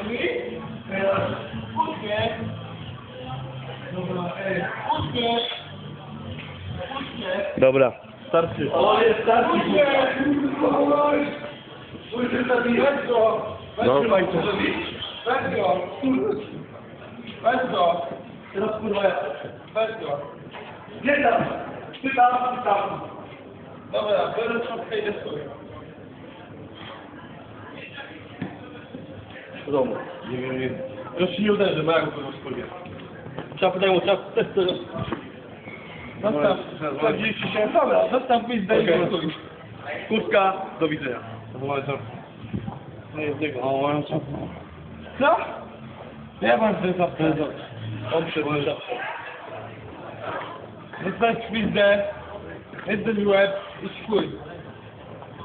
Uśmiech. Dobra, ej. Uśmiech. Uśmiech. Dobra, starczy. O, jest starczy. Uśmiech. Uśmiech zabijać go. No. Weź go. Weź go. Weź go. Teraz kurwa. Weź go. Nie tam. Ty tam, ty tam. Dobra, biorę trząskę i desuję. Do domu. Nie wiem, nie. Już się nie uderzy, bo jak to wspólnie. Trzeba podać mu czas test teraz. Zostaw, 47, dobra, zostaw mi Okej. okay. Kurtka, do widzenia. Nie jest jego. O, mam czas. Co? Ja mam ten zapęd. On przedłuża. Zostać pizdę, jesteś w łeb i chuj.